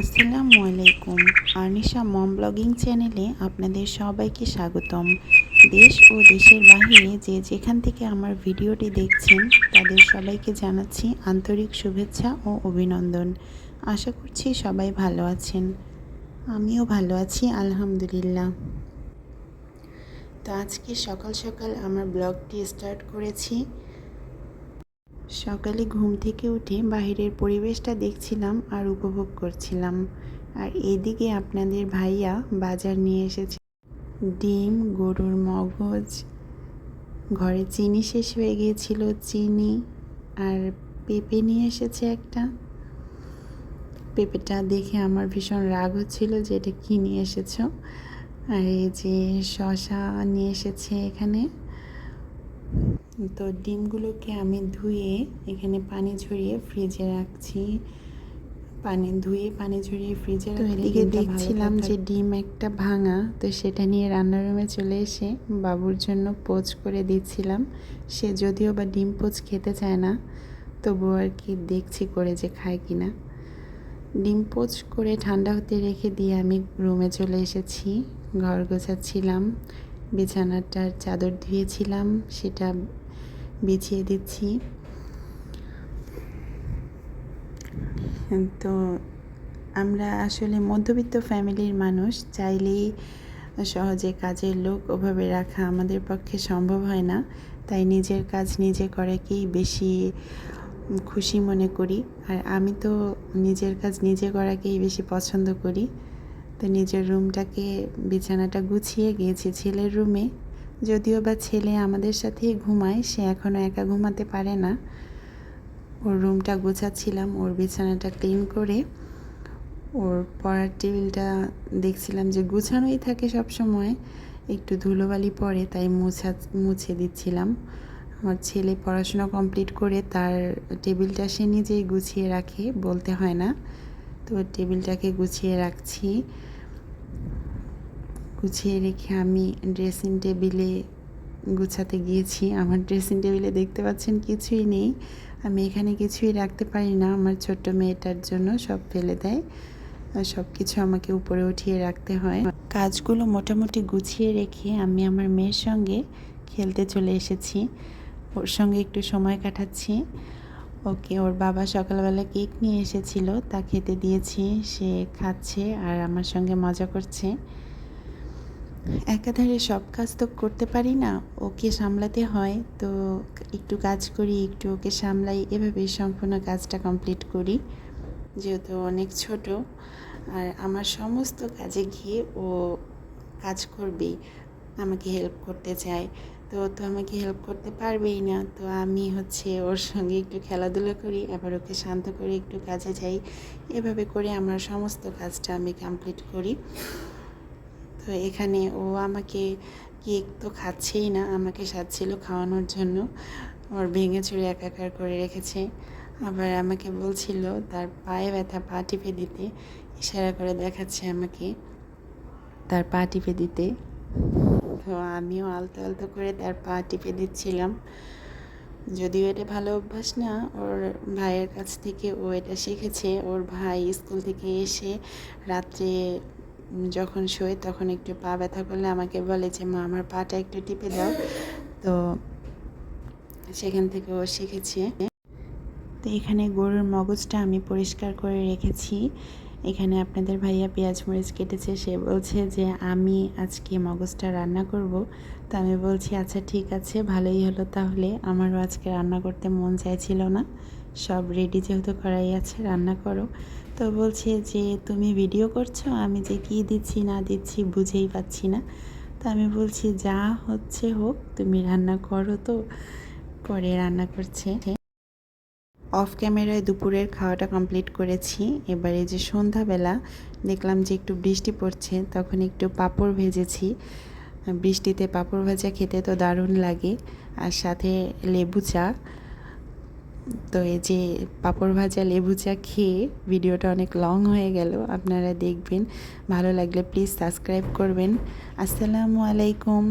আসসালামু আলাইকুম। আর্নিশা মম ব্লগিং চ্যানেলে আপনাদের সবাইকে স্বাগতম। দেশ ও দেশের বাহিরে যে যেখান থেকে আমার ভিডিওটি দেখছেন, তাদের সবাইকে জানাচ্ছি আন্তরিক শুভেচ্ছা ও অভিনন্দন। আশা করছি সবাই ভালো আছেন। আমিও ভালো আছি, আলহামদুলিল্লাহ। তো আজকে সকাল সকাল আমার ব্লগটি স্টার্ট করেছি। সকালে ঘুম থেকে উঠে বাহিরের পরিবেশটা দেখছিলাম আর উপভোগ করছিলাম। আর এদিকে আপনাদের ভাইয়া বাজার নিয়ে এসেছে। ডিম, গরুর মগজ, ঘরে চিনি শেষ হয়ে গিয়েছিল, চিনি আর পেঁপে নিয়ে এসেছে একটা। পেঁপেটা দেখে আমার ভীষণ রাগ হচ্ছিল যে এটা কী নিয়ে এসেছ? আর এই যে শশা নিয়ে এসেছে এখানে। তো ডিমগুলোকে আমি ধুয়ে এখানে পানি ঝরিয়ে ফ্রিজে রাখছি। পানি ধুয়ে পানি ঝরিয়ে ফ্রিজে এদিকে দেখছিলাম যে ডিম একটা ভাঙা তো সেটা নিয়ে রান্নার রুমে চলে এসে বাবুর জন্য পোচ করে দিচ্ছিলাম। সে যদিও বা ডিম পোচ খেতে চায় না তবু আর কি দেখছি করে যে খায় কি না। ডিম পোচ করে ঠান্ডা হতে রেখে দিয়ে আমি রুমে চলে এসেছি। ঘর গোছাচ্ছিলাম বিছানাটার চাদর ধুয়েছিলাম সেটা বিছিয়ে দিচ্ছি। তো আমরা আসলে মধ্যবিত্ত ফ্যামিলির মানুষ, চাইলেই সহজে কাজের লোক ওভাবে রাখা আমাদের পক্ষে সম্ভব হয় না। তাই নিজের কাজ নিজে করাকেই বেশি খুশি মনে করি। আর আমি তো নিজের কাজ নিজে করাকেই বেশি পছন্দ করি। তো নিজের রুমটাকে, বিছানাটা গুছিয়ে গিয়েছি ছেলের রুমে। যদিও বা ছেলে আমাদের সাথেই ঘুমায়, সে এখনও একা ঘুমাতে পারে না। ওর রুমটা গোছাচ্ছিলাম, ওর বিছানাটা ক্লিন করে। ওর পড়ার টেবিলটা দেখছিলাম যে গুছানোই থাকে সব সময় একটু ধুলোবালি পড়ে তাই মুছা, মুছে দিচ্ছিলাম। আমার ছেলে পড়াশোনা কমপ্লিট করে তার টেবিলটা সে নিজেই গুছিয়ে রাখে, বলতে হয় না। তো টেবিলটাকে গুছিয়ে রাখছি। গুছিয়ে রেখে আমি ড্রেসিং টেবিলে গুছাতে গিয়েছি। আমার ড্রেসিং টেবিলে দেখতে পাচ্ছেন কিছুই নেই। আমি এখানে কিছুই রাখতে পারি না। আমার ছোট্ট মেয়েটার জন্য সব ফেলে দেয়। সব কিছু আমাকে উপরে উঠিয়ে রাখতে হয়। কাজগুলো মোটামুটি গুছিয়ে রেখে আমি আমার মেয়ের সঙ্গে খেলতে চলে এসেছি। ওর সঙ্গে একটু সময় কাটাচ্ছি। ওকে, ওর বাবা সকালবেলা কেক নিয়ে এসেছিল। তা খেতে দিয়েছি। সে খাচ্ছে আর আমার সঙ্গে মজা করছে। একাধারে সব কাজ তো করতে পারি না, ওকে সামলাতে হয়। তো একটু কাজ করি, একটু ওকে সামলাই এভাবেই সম্পূর্ণ কাজটা কমপ্লিট করি। যেহেতু অনেক ছোট, আর আমার সমস্ত কাজে গিয়ে ও কাজ করবেই, আমাকে হেল্প করতে চায়। তো তো আমাকে হেল্প করতে পারবেই না, তো আমি হচ্ছে ওর সঙ্গে একটু খেলাধুলা করি, আবার ওকে শান্ত করে একটু কাজে যাই। এভাবে করে আমার সমস্ত কাজটা আমি কমপ্লিট করি। তো এখানে ও আমাকে কেক তো খাচ্ছেই না, আমাকে সাজছিল খাওয়ানোর জন্য। ওর ভেঙে চুরে একাকার করে রেখেছে। আবার আমাকে বলছিল তার পায়ে ব্যথা পা টিপে দিতে, ইশারা করে দেখাচ্ছে আমাকে তার পা টিপে দিতে। তো আমিও আলতো আলতো করে তার পা টিপে দিচ্ছিলাম। যদিও এটা ভালো অভ্যাস না, ওর ভাইয়ের কাছ থেকে ও এটা শিখেছে। ওর ভাই স্কুল থেকে এসে রাত্রে যখন শোয় তখন একটু পা ব্যথা করলে আমাকে বলে যে, মা, আমার পাটা একটু টিপে দাও। তো সেখান থেকে ও শিখেছে। তো এখানে গরুর মগজটা আমি পরিষ্কার করে রেখেছি। এখানে আপনাদের ভাইয়া পেঁয়াজ মরিচ কেটেছে। সে বলছে যে, আমি আজকে মগজটা রান্না করব। তো আমি বলছি আচ্ছা ঠিক আছে, ভালোই হলো তাহলে। আমারও আজকে রান্না করতে মন চাইছিল না। সব রেডি যেহেতু করাই আছে, রান্না করো। তো বলছে যে, তুমি ভিডিও করছ? আমি যে কী দিচ্ছি, না দিচ্ছি বুঝেই পাচ্ছি না। তো আমি বলছি, যা হচ্ছে হোক, তুমি রান্না করো তো। পরে রান্না করছে। অফ ক্যামেরায় দুপুরের খাওয়াটা কমপ্লিট করেছি। এবারে যে সন্ধ্যাবেলা দেখলাম যে একটু বৃষ্টি পড়ছে, তখন একটু পাঁপড় ভেজেছি। বৃষ্টিতে পাঁপড় ভাজা খেতে তো দারুণ লাগে। আর সাথে লেবু চা। তো এই যে পাঁপড় ভাজা লেবু চা খেয়ে ভিডিওটা অনেক লং হয়ে গেল, আপনারা দেখবেন। ভালো লাগলে প্লিজ সাবস্ক্রাইব করবেন। আসসালামু আলাইকুম।